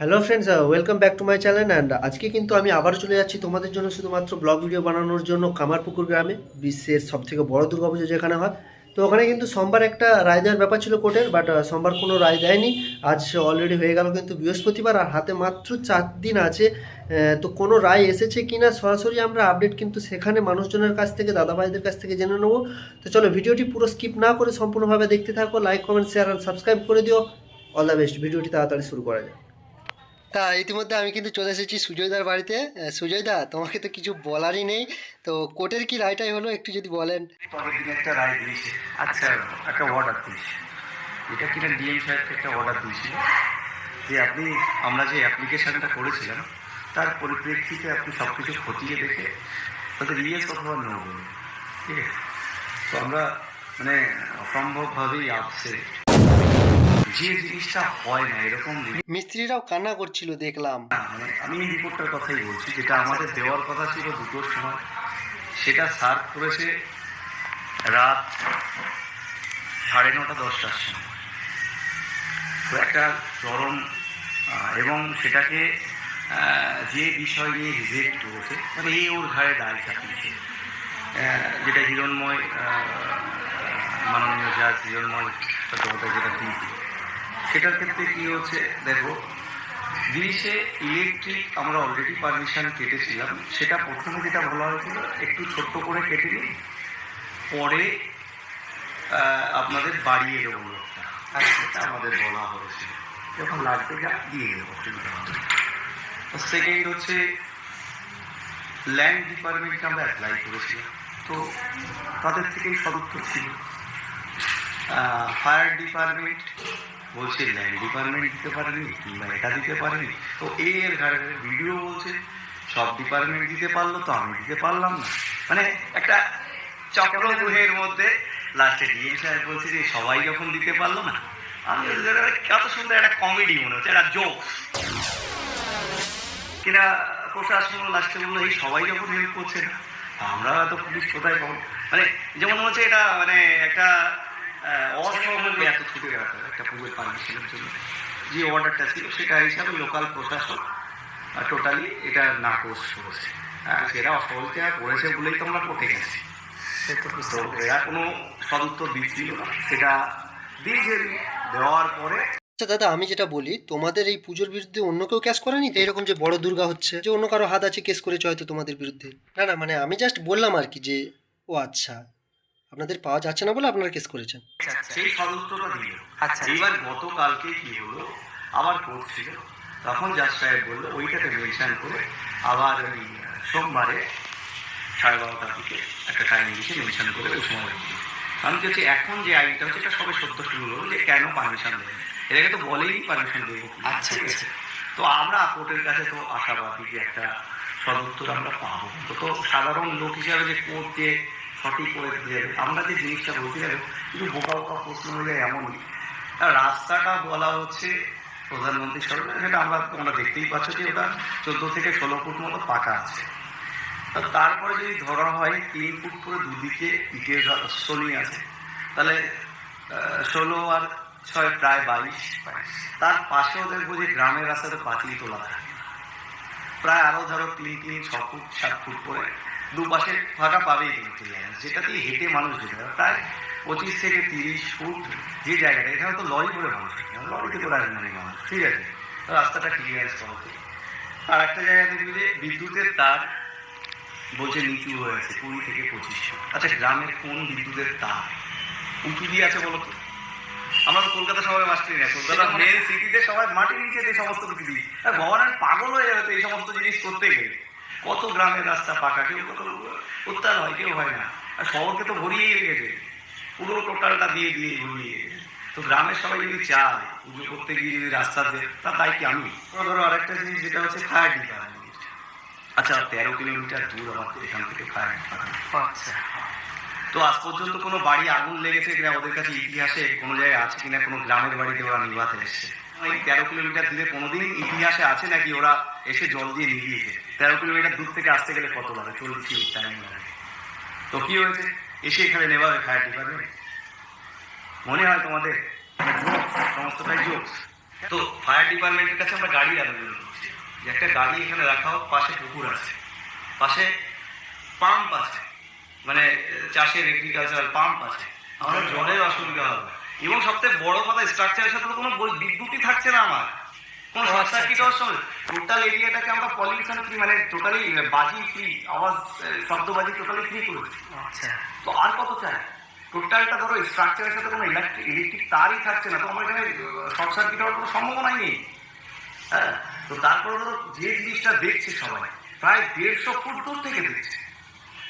Hello friends welcome back to my channel and আজকে কিন্তু আমি আবার চলে যাচ্ছি তোমাদের জন্য শুধুমাত্র ব্লগ ভিডিও বানানোর জন্য কামারপুকুর গ্রামে, বিশ্বের সব থেকে বড় দুর্গাপুজো যেখানে হয়। তো ওখানে কিন্তু সোমবার একটা রায় দেওয়ার ব্যাপার ছিল কোর্টের বাট সোমবার কোনো রায় দেয়নি। আজ সে অলরেডি হয়ে গেল কিন্তু বৃহস্পতিবার আর হাতে মাত্র চার দিন আছে। তো কোনো রায় এসেছে কি না সরাসরি আমরা আপডেট কিন্তু সেখানে মানুষজনের কাছ থেকে দাদা ভাইদের কাছ থেকে জেনে নেব। তো চলো ভিডিওটি পুরো স্কিপ না করে সম্পূর্ণভাবে দেখতে থাকো লাইক কমেন্ট শেয়ার আর সাবস্ক্রাইব করে দিও। অল দ্য বেস্ট ভিডিওটি তাড়াতাড়ি শুরু করা যায় তা ইতিমধ্যে আমি কিন্তু চলে এসেছি সুজয়দার বাড়িতে। সুজয়দা তোমাকে তো কিছু বলারই নেই। তো কোর্টের কি রায়টাই হলো একটু যদি বলেন। একটা রায় দিয়েছে। আচ্ছা একটা অর্ডার দিয়েছে। এটা কিনা ডিএম সাহেবকে একটা অর্ডার দিয়েছিল যে আপনি আমরা যে অ্যাপ্লিকেশনটা করেছিলাম তার পরিপ্রেক্ষিতে আপনি সব কিছু খতিয়ে দেখে তাদের ইয়েস অথবা নো বলুন। ঠিক আছে? তো আমরা মানে অসম্ভবভাবেই আপসে যে জিনিসটা হয় না এরকম মিস্ত্রিরাও কান্না করছিল দেখলাম। না, মানে আমি এই রিপোর্টটার কথাই বলছি যেটা আমাদের দেওয়ার কথা ছিল দুটোর সময় সেটা সার্ভ করেছে রাত সাড়ে নটা দশটার সময়। তো একটা চরম এবং সেটাকে যে বিষয় নিয়ে রিজেক্ট করেছে মানে এ ওর ঘাড়ে দায় চাপিয়েছে যেটা হিরণময় মাননীয় জাজ হিরণময় চট্টোপাধ্যায় যেটা দিয়েছে সেটার ক্ষেত্রে কি হচ্ছে? দেখো, জিনিসে ইলেকট্রিক আমরা অলরেডি পারমিশন কেটেছিলাম। সেটা প্রথমে যেটা বলা হয়েছিল, একটু ছোট্ট করে কেটে নিই পরে আপনাদের বাড়িয়ে দেবো লোকটা। আর সেটা আমাদের বলা হয়েছিল। যখন লাগবে যা, দিয়ে দেবো সেকেন্ড হচ্ছে ল্যান্ড ডিপার্টমেন্টকে আমরা অ্যাপ্লাই করেছিলাম। তো তাদের থেকেই সদুত্তর ছিল। ফায়ার ডিপার্টমেন্ট বলছে ল্যান্ড ডিপার্টমেন্ট দিতে পারেনি কিংবা এটা দিতে পারেনি। তো এর ভিডিও বলছে সব ডিপার্টমেন্ট দিতে পারল তো আমি দিতে পারলাম না। মানে একটা চক্রগ্রহের মধ্যে লাস্টে ডিএম সাহেব বলছে যে সবাই যখন দিতে পারল না। আমি বলছি, কত সুন্দর একটা কমেডি মনে হচ্ছে একটা জোকস কিনা প্রশাসন লাস্টে বলল এই সবাই যখন হেল্প করছে না আমরা তো পুলিশ কোথায় পাবো? মানে যেমন মনে হচ্ছে এটা মানে একটা অসম্ভব এত ছুটে একটা পুজোর পারমিশনের জন্য। যে অর্ডারটা ছিল সেটা হিসাবে লোকাল প্রশাসন টোটালি এটা নাকচ করেছে। হ্যাঁ, সেটা অসহযোগিতা করেছে বলেই তো আমরা পটে গেছি। তো এরা কোনো সদুত্তর দিচ্ছিল না। সেটা দিয়েছে দেওয়ার পরে আচ্ছা দাদা আমি যেটা বলি তোমাদের এই পুজোর বিরুদ্ধে অন্য কেউ কেস করেনি? তো এরকম যে বড় দুর্গা হচ্ছে যে অন্য কারও হাত আছে কেস করেছে হয়তো তোমাদের বিরুদ্ধে। না না মানে আমি জাস্ট বললাম আর কি যে ও আচ্ছা। আপনাদের পাওয়া যাচ্ছে না বলে আপনারা কেস করেছেন। সেই সদুত্তরটা দিল। আচ্ছা এবার গতকালকে কি হলো? আবার কোর্ট ছিল। তখন জাজ সাহেব বলল ওইটাকে মেনশন করে আবার ওই সোমবারে সাড়ে বারোটার দিকে একটা টাইম লিখে মেনশন করে ওই সময় কারণ কি হচ্ছে এখন যে আইনটা হচ্ছে এটা সবে সত্য শুরু হলো যে কেন পারমিশন দেবে এটাকে তো বলেই পারমিশন দেবো আচ্ছা আচ্ছা। তো আমরা কোর্টের কাছে তো আশাবাদী যে একটা সদুত্তর আমরা পাবো। তো তো সাধারণ লোক হিসাবে যে কোর্ট যে সঠিক করে দিয়ে দেবে আমরা যে জিনিসটা বলতে যাবে কিন্তু বোকা বোকা প্রশ্ন হলে এমনই। আর রাস্তাটা বলা হচ্ছে প্রধানমন্ত্রী সরকার সেটা আমরা তোমরা দেখতেই পাচ্ছ যে ওটা চোদ্দ থেকে ষোলো ফুট মতো পাকা আছে। তারপরে যদি ধরা হয় তিন ফুট করে দুদিকে ইটের সলি আছে, তাহলে ষোলো আর ছয় প্রায় বাইশ। তার পাশেও দেখব যে গ্রামের রাস্তাতে পাঁচিল তোলা থাকে। প্রায় আরও ধরো তিন তিন, ছ ফুট, সাত ফুট করে। দুপাশে ফাঁকা পাবেই কিন্তু যেটা হেঁটে মানুষ যেতে পারে। প্রায় পঁচিশ থেকে তিরিশ ফুট যে জায়গাটা, এখানে তো লরি করে মানুষ লরিতে করে আসবে না মানুষ ঠিক আছে। রাস্তাটা ক্লিয়ারেন্স করা আর একটা জায়গা দেখবি যে বিদ্যুতের তার বলছে নিচু হয়ে আছে, কুড়ি থেকে পঁচিশ ফুট। আচ্ছা গ্রামের কোন বিদ্যুতের তার? উঁচু দিয়ে আছে বলো তো। আমরা তো কলকাতা সবাই বাস করি না। কলকাতা মেন সিটিতে সবাই মাটির নিচে সমস্ত কিছু আর গভর্নমেন্ট পাগল হয়ে যাবে তো এই সমস্ত জিনিস করতে গেলে। কত গ্রামের রাস্তা পাকা কেউ কত উত্তাল হয় কেউ হয় না। আর শহরকে তো ভরিয়েই গেছে পুরো টোটালটা দিয়ে দিয়ে ভরিয়ে তো গ্রামের সবাই যদি চায় পুজো করতে গিয়ে যদি রাস্তা দেয় তার দায়িত্ব আমি। ধরো আরেকটা জিনিস যেটা হচ্ছে ফায়ার ডিপার্টমেন্ট আচ্ছা তেরো কিলোমিটার দূর আমার এখান থেকে ফায়ার আচ্ছা। তো আজ পর্যন্ত কোনো বাড়ি আগুন লেগেছে কিনা ওদের কাছে ইতিহাসে কোনো জায়গায় আছে কিনা কোনো গ্রামের বাড়িতে ওরা নিভাতে এসছে। এই তেরো কিলোমিটার দূরে কোনোদিন ইতিহাসে আছে নাকি ওরা এসে জল দিয়ে নিভিয়েছে? তেরো কিলোমিটার দূর থেকে আসতে গেলে কত লাগে? চল্লিশ মিনিট টাইম লাগে। তো কি হয়েছে? এসে এখানে নেভাবে ফায়ার ডিপার্টমেন্ট মনে হয় তোমাদের সমস্তটাই জোকস তো ফায়ার ডিপার্টমেন্টের কাছে আমরা গাড়ি আবেদন করছি। যে একটা গাড়ি এখানে রাখা হোক, পাশে পুকুর আছে। পাশে পাম্প আছে। মানে চাষের এগ্রিকালচারাল পাম্প আছে। আমাদের জলের অসুবিধা হবে। এবং সবথেকে বড় কথা স্ট্রাকচারের সাথে তো কোনো বিদ্যুৎই থাকছে না আমার। কোনো শর্ট আচ্ছা, সার্কিট হওয়ার সময় টোটাল এরিয়াটাকে আমরা পলিউশন ফ্রি মানে টোটালি বাজি ফ্রি আওয়াজ শব্দবাজি টোটালি ফ্রি করেছি আচ্ছা। তো আর কত চাই? টোটালটা ধরো স্ট্রাকচারের সাথে কোনো ইলেকট্রিক ইলেকট্রিক তারই থাকছে না তো আমার এখানে শর্ট সার্কিট হওয়ার কোনো সম্ভাবনাই নেই। হ্যাঁ? তো তারপরে ধরো যে জিনিসটা দেখছে সবাই প্রায় দেড়শো ফুট দূর থেকে দেখছে।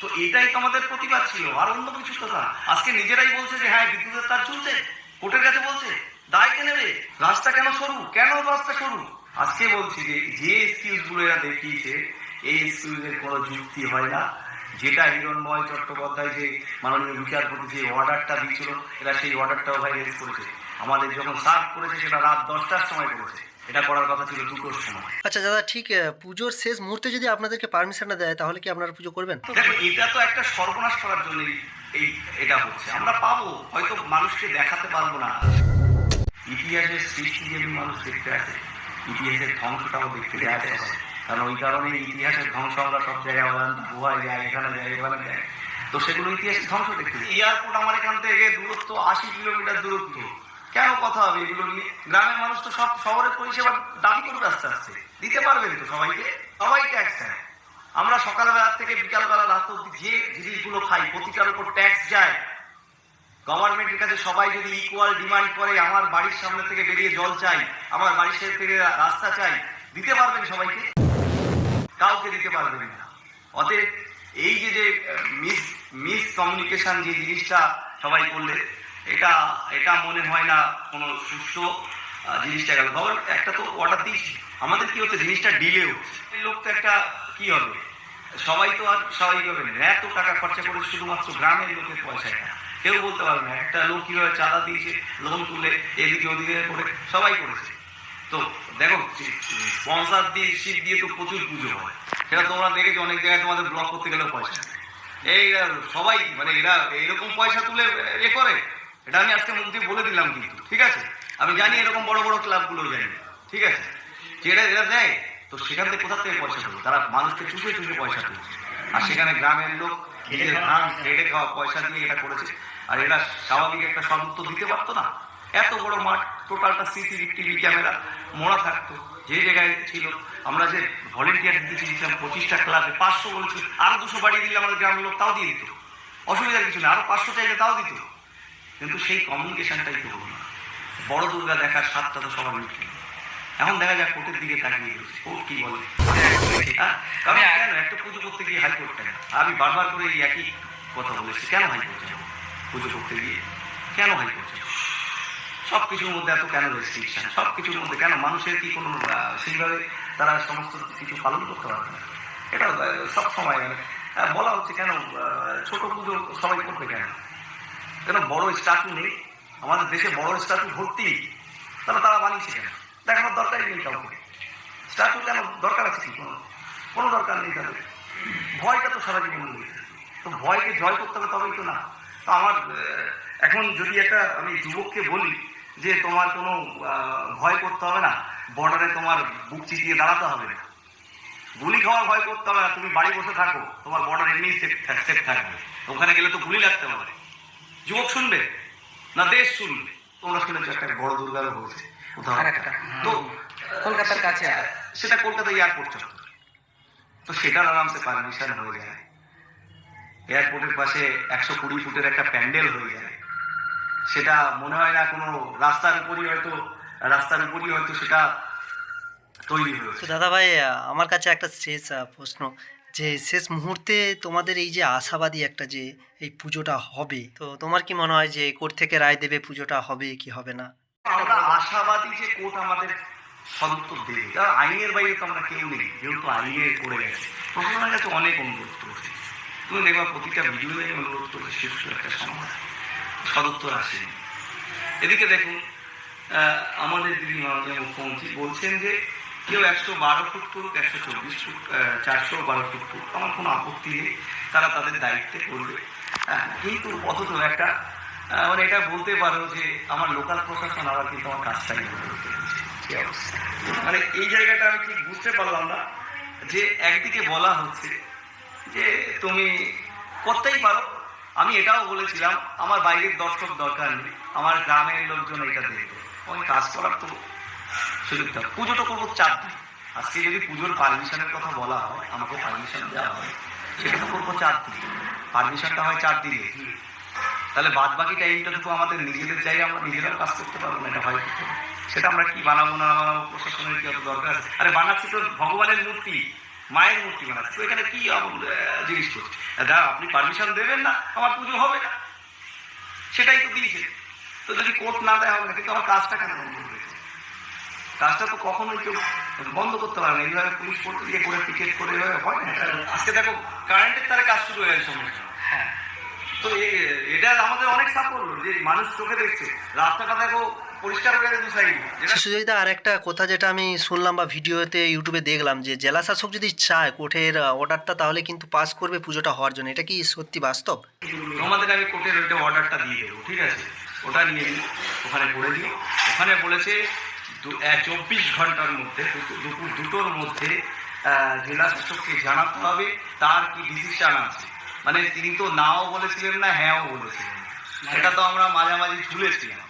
তো এটাই তো আমাদের প্রতিবাদ ছিল আর অন্য কিছু তো না। আজকে নিজেরাই বলছে যে হ্যাঁ বিদ্যুতের তার চলছে কোর্টের কাছে বলছে দায় কে নেবে? রাস্তা কেন সরু? কেন রাস্তা সরু? আজকে বলছি যে যে এক্সকিউজগুলো এরা দেখিয়েছে এই এক্সকিউজের কোনো যুক্তি হয় না। যেটা হিরণময় চট্টোপাধ্যায় যে মাননীয় বিচারপতি যে অর্ডারটা দিয়েছিল এরা সেই অর্ডারটাও ভাই রেজ করেছে। আমাদের যখন সার্ভ করেছে সেটা রাত দশটার সময় করেছে। এটা করার কথা ছিল দুটোর সময়। আচ্ছা দাদা ঠিক পুজোর শেষ মুহূর্তে যদি আপনাদেরকে পারমিশনটা দেয় তাহলে কি আপনারা পুজো করবেন? দেখো এটা তো একটা সর্বনাশ করার জন্য এই এটা হচ্ছে। আমরা পাবো। হয়তো মানুষকে দেখাতে পারব না। ইতিহাসের সৃষ্টি যেমনি মানুষ দেখতে আসে ইতিহাসের ধ্বংসটাও দেখতে যায় সবাই কারণ ওই কারণে ইতিহাসের ধ্বংস আমরা সব জায়গায় অজান্তা গুহায় যায় এখানে যায় এখানে যায়। তো সেগুলো ইতিহাসের ধ্বংস দেখতে এয়ারপোর্ট আমার এখান থেকে দূরত্ব আশি কিলোমিটার দূরত্ব। কেন কথা হবে? এগুলো নিয়ে গ্রামের মানুষ তো সব শহরের পরিষেবা দাবি করবে আস্তে আস্তে। দিতে পারবেন তো সবাইকে? সবাই ট্যাক্স দেয় আমরা সকালবেলা থেকে বিকালবেলা রাত অব্দি যে জিনিসগুলো খাই, প্রতিটার উপর ট্যাক্স যায়। গভর্নমেন্টের কাছে সবাই যদি ইকুয়াল ডিমান্ড করে, আমার বাড়ির সামনে থেকে বেরিয়ে জল চাই, আমার বাড়ির সামনে থেকে রাস্তা চাই, দিতে পারবেন সবাইকে? কাউকে দিতে পারবেন না। অতএব এই যে যে মিস মিস কমিউনিকেশন যে জিনিসটা সবাই করলে, এটা এটা মনে হয় না কোনো সুস্থ জিনিসটা গেল। খবর একটা তো অর্ডার দিয়েছি। আমাদের কি হচ্ছে, জিনিসটা ডিলে হচ্ছে। লোক তো একটা কি হবে? সবাই তো আর স্বাভাবিকভাবে নেই এত টাকা খরচা করে শুধুমাত্র গ্রামের লোকের পয়সাটা কেউ বলতে পারবে না, একটা লোক কীভাবে চাঁদা দিয়েছে লোন তুলে এদিকে ওদিকে করে, সবাই করেছে। তো দেখো স্পন্সার দিয়ে শিপ দিয়ে তো প্রচুর পুজো হয়। সেটা তোমরা দেখেছ, অনেক জায়গায় তোমাদের ব্লক করতে গেলেও পয়সা। এই সবাই মানে এরা এরকম পয়সা তুলে এ করে। এটা আমি আজকে মুখ বলে দিলাম কিন্তু, ঠিক আছে? আমি জানি এরকম বড় বড় ক্লাবগুলো জানি। ঠিক আছে? যেটা এরা দেয় তো সেখান থেকে কোথা থেকে পয়সা তুলবে? তারা মানুষকে চুষে চুষে পয়সা তুলছে। আর সেখানে গ্রামের লোক নিজের ধান, খেটে খাওয়া পয়সা দিয়ে এটা করেছে। আর এরা স্বাভাবিক একটা সদুত্তর দিতে পারতো না। এত বড় মাঠ, টোটালটা সিসিটিভি টিভি ক্যামেরা, মোড়া থাকতো। যে জায়গায় ছিল, আমরা যে ভলেন্টিয়ার দিতে চেয়েছিলাম পঁচিশটা ক্লাবে, পাঁচশো বলেছিল। আরও দুশো বাড়িয়ে দিলে আমাদের গ্রামের লোক তাও দিয়ে দিত। অসুবিধার কিছু না, আরও পাঁচশো চাইলে তাও দিত। কিন্তু সেই কমিউনিকেশনটাই তো হলো না। বড় দুর্গা দেখার স্বাদটা তো সবার মিটল। এখন দেখা যাক কোর্টের দিকে তাকিয়ে রয়েছে। কোর্ট কি বলে? হ্যাঁ? কারণ কেন? একটা পুজো করতে গিয়ে হাইকোর্ট কেন আমি বারবার করে এই একই কথা বলেছি কেন হাইকোর্ট যাব? পুজো করতে গিয়ে কেন হাইকোর্ট যাব? সব কিছুর মধ্যে এত কেন রেস্ট্রিকশন সব কিছুর মধ্যে কেন? মানুষের কি কোনো সেইভাবে তারা সমস্ত কিছু পালন করতে পারবে না? এটা সব সময় মানে বলা হচ্ছে কেন ছোট পুজো সবাই করবে কেন? কেন বড় স্ট্যাচু নেই? আমাদের দেশে বড় স্ট্যাচু ভর্তি তাহলে তারা বানিয়েছে কেন? দেখানোর দরকারই নেই কাউকে। স্ট্যাচু কেন দরকার আছে কি? কোনো কোনো দরকার নেই তাদের। ভয়টা তো সারা জীবন রয়েছে। তো ভয়কে জয় করতে হবে তবেই তো না। তো আমার এখন যদি একটা আমি যুবককে বলি যে তোমার কোনো ভয় করতে হবে না বর্ডারে তোমার বুক চিতিয়ে দাঁড়াতে হবে। না গুলি খাওয়ার ভয় করতে হবে না। তুমি বাড়ি বসে থাকো। তোমার বর্ডার এমনি সেফ সেফ থাকবে। ওখানে গেলে তো গুলি লাগতে পারে। যুবক শুনবে না দেশ শুনবে? তোমরা শুনেছো একটা বড় দুর্গারও হয়েছে। তো কলকাতার কাছে সেটা কলকাতা এয়ারপোর্ট চত্বর তো সেটার আরামসে পারমিশন হয়ে যায়। এয়ারপোর্টের পাশে একশো কুড়ি ফুটের একটা প্যান্ডেল হয়ে যায়। সেটা মনে হয় না কোনো রাস্তার উপরই হয়তো রাস্তার উপরই হয়তো সেটা তৈরি হয়েছে দাদা ভাই আমার কাছে একটা শেষ প্রশ্ন। যে শেষ মুহূর্তে তোমাদের এই যে আশাবাদী একটা যে এই পুজোটা হবে তো তোমার কি মনে হয় যে কোর্ট থেকে রায় দেবে পুজোটা হবে কি হবে না? আমরা আশাবাদী যে কোর্ট আমাদের সদুত্তর দেবে। আইনের বাইরে তো আমরা কেউ নেই যেহেতু আইনে পড়ে গেছে। কাছে অনেক অনুরোধ করেছে। তুমি দেখবা প্রতিটা ভিডিওতে অনুরোধ করেছে একটা সময়। সদুত্তর এদিকে দেখুন আমাদের দিদি মাননীয় মুখ্যমন্ত্রী বলছেন যে কেউ একশো বারো ফুট করুক একশো চব্বিশ ফুট চারশো বারো ফুট করুক আমার কোনো আপত্তি নেই। তারা তাদের দায়িত্বে করবে। হ্যাঁ, কিন্তু অথচ একটা মানে এটা বলতে পারো যে আমার লোকাল প্রশাসন আবার কিন্তু আমার কাজটাই মানে এই জায়গাটা আমি ঠিক বুঝতে পারলাম না যে একদিকে বলা হচ্ছে যে তুমি করতেই পারো। আমি এটাও বলেছিলাম, আমার বাইরের দর্শক দরকার নেই, আমার গ্রামের লোকজন এটা দেখবে। ওই কাজ করার তো সুযোগ দাও পুজোটা করব চার দিন। আজকে যদি পুজোর পারমিশনের কথা বলা হয়, আমাকে পারমিশন দেওয়া হয়, সেটা তো করব চার দিন। পারমিশনটা হয় চার দিনে তাহলে বাদ বাকি টাইমটাটুকু আমাদের নিজেদের চাই আমরা নিজেরাও কাজ করতে পারব না, এটা হয় সেটা আমরা কি বানাবো না বানাবো, প্রশাসনের কি অত দরকার আছে? আরে বানাচ্ছি তো ভগবানের মূর্তি, মায়ের মূর্তি বানাচ্ছি, তো এখানে কি জিনিস করছি? দাদা আপনি পারমিশন দেবেন না? আমার পুজো হবে না। সেটাই তো দিয়েছে। তো যদি কোর্ট না দেয় হবে না কিন্তু আমার কাজটা কেন বন্ধ করেছে কাজটা তো কখনোই কেউ বন্ধ করতে পারে না। এইভাবে পুলিশ করতে গিয়ে করে টিকিট করে এভাবে হয় না? আজকে দেখো কারেন্টের তারে কাজ শুরু হয়ে। হ্যাঁ তো এটা আমাদের অনেক সাপোর্ট যে মানুষ চোখে দেখছে। রাস্তাটা দেখো সুযোগিতা আর একটা কথা যেটা আমি শুনলাম বা ভিডিওতে ইউটিউবে দেখলাম যে জেলা শাসক যদি চায় কোর্টের অর্ডারটা তাহলে কিন্তু পাস করবে পুজোটা হওয়ার জন্য। এটা কি সত্যি বাস্তব? তোমাদের আমি কোর্টের ওইটা অর্ডারটা দিয়ে দেবো ঠিক আছে? ওটা নিয়ে ওখানে করে দিও। ওখানে বলেছে চব্বিশ ঘণ্টার মধ্যে দুপুর দুটোর মধ্যে জেলা শাসককে জানাতে হবে তার কি ডিসিশন আছে। মানে তিনি তো নাও বলেছিলেন না হ্যাঁও বলেছিলেন। সেটা তো আমরা মাঝামাঝি ঝুলেছিলাম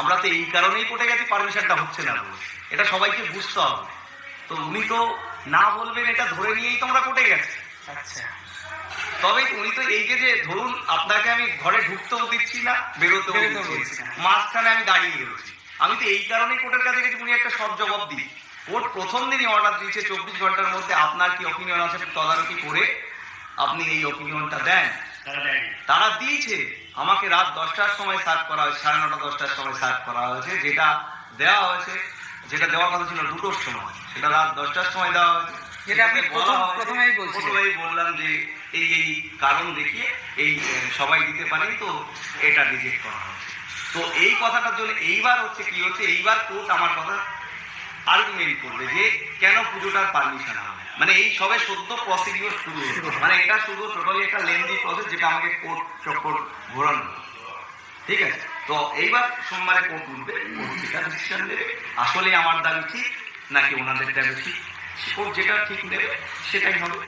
আমরা তো এই কারণেই কোর্টে গেছি পারমিশনটা হচ্ছে না এটা সবাইকে বুঝতে হবে। তো উনি তো না বলবেন এটা ধরে নিয়েই তো আমরা কোর্টে গেছি। আচ্ছা। তবে উনি তো এই যে যে ধরুন আপনাকে আমি ঘরে ঢুকতেও দিচ্ছি না বেরোতেও দিচ্ছি। মাঝখানে আমি দাঁড়িয়ে রয়েছি। আমি তো এই কারণেই কোর্টের কাছে গেছি উনি একটা সব জবাব দিই কোর্ট প্রথম দিনই অর্ডার দিয়েছে চব্বিশ ঘণ্টার মধ্যে আপনার কি অপিনিয়ন আছে তদারকি করে আপনি এই অপিনিয়নটা দেন। তারা দিয়েছে। আমাকে রাত দশটার সময় সার্ভ করা হয়েছে সাড়ে নটা দশটার সময় সার্ভ করা হয়েছে যেটা দেওয়া হয়েছে যেটা দেওয়ার কথা ছিল দুটোর সময়। সেটা রাত দশটার সময় দেওয়া হয়েছে। যেটা আপনি প্রথম- প্রথমেই। প্রথমেই বললাম যে এই এই কারণ দেখিয়ে এই সবাই দিতে পারে তো এটা রিজেক্ট করা হয়েছে। তো এই কথাটার জন্য এইবার হচ্ছে কি হচ্ছে এইবার কোর্ট আমার কথা আর্গুমেন্ট করবে যে কেন পুজোটার পারমিশন হবে মানে এই সবে সদ্য প্রসিডিওর শুরু। মানে এটা শুধু টোটালি একটা লেন্দি প্রসেস যেটা আমাকে কোর্ট চক্কর ঘোরানো। ঠিক আছে? তো এইবার সোমবারে কোর্ট উঠবে যেটা ডিসিশন নেবে আসলে আমার দাবি ঠিক নাকি ওনাদের দাবি ঠিক। কোর্ট যেটা ঠিক নেবে, সেটাই হবে।